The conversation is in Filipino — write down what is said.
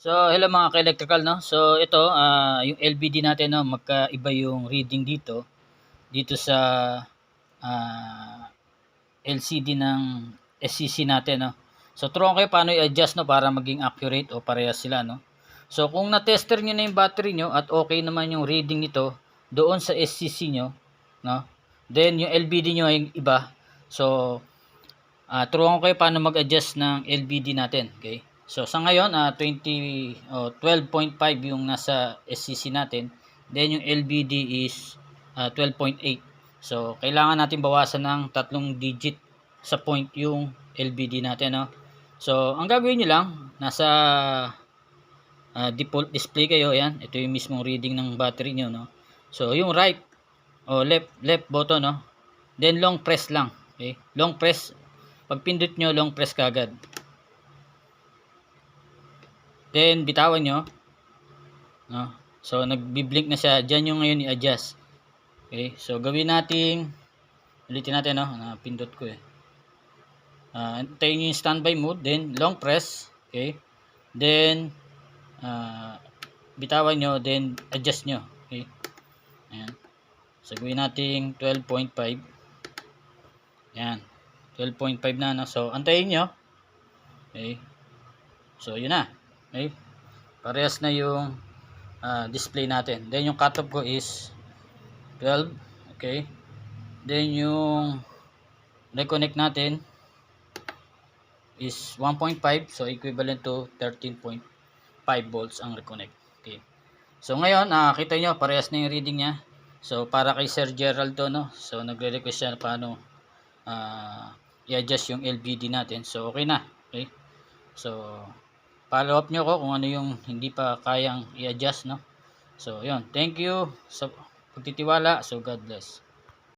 So, hello mga ka-electrical, no? So, ito, ah, yung LBD natin, no? Magkaiba yung reading dito. Dito sa ah, LCD ng SCC natin, no? So, turuan kayo paano i-adjust, no? Para maging accurate o parehas sila, no? So, kung na-tester nyo na yung battery nyo at okay naman yung reading nito doon sa SCC nyo, no? Then, yung LBD nyo ay iba. So, ah turuan ko kayo paano mag-adjust ng LBD natin, okay? So sa ngayon, ah 20 oh, 12.5 yung nasa SCC natin. Then yung LBD is ah, 12.8. So kailangan natin bawasan ng tatlong digit sa point yung LBD natin, no? So ang gagawin niyo lang, nasa ah, default display kayo, ayan. Ito yung mismong reading ng battery niyo, no? So yung right o left left button, no? Then long press lang, okay? Long press pag pindot nyo, long press kagad. Then, bitawan nyo. No? So, nagbi-blink na siya. Diyan yung ngayon i-adjust. Okay? So, gawin natin, ulitin natin, no? Napindot ko eh. Uh, antayin nyo yung standby mode. Then, long press. Okay? Then, uh, bitawan nyo. Then, adjust nyo. Okay? Ayan. So, gawin natin 12.5. Ayan. 12.5 na no? so antayin nyo okay so yun na okay parehas na yung ah, display natin then yung cutoff ko is 12 okay then yung reconnect natin is 1.5 so equivalent to 13.5 volts ang reconnect okay so ngayon ah, kita nyo parehas na yung reading nya so para kay Sir Gerald to no so nagre-request siya paano ah, i-adjust yung LVD natin. So, okay na. Okay? So, follow up nyo ko kung ano yung hindi pa kayang i-adjust, no? So, yun. Thank you sa pagtitiwala. So, God bless.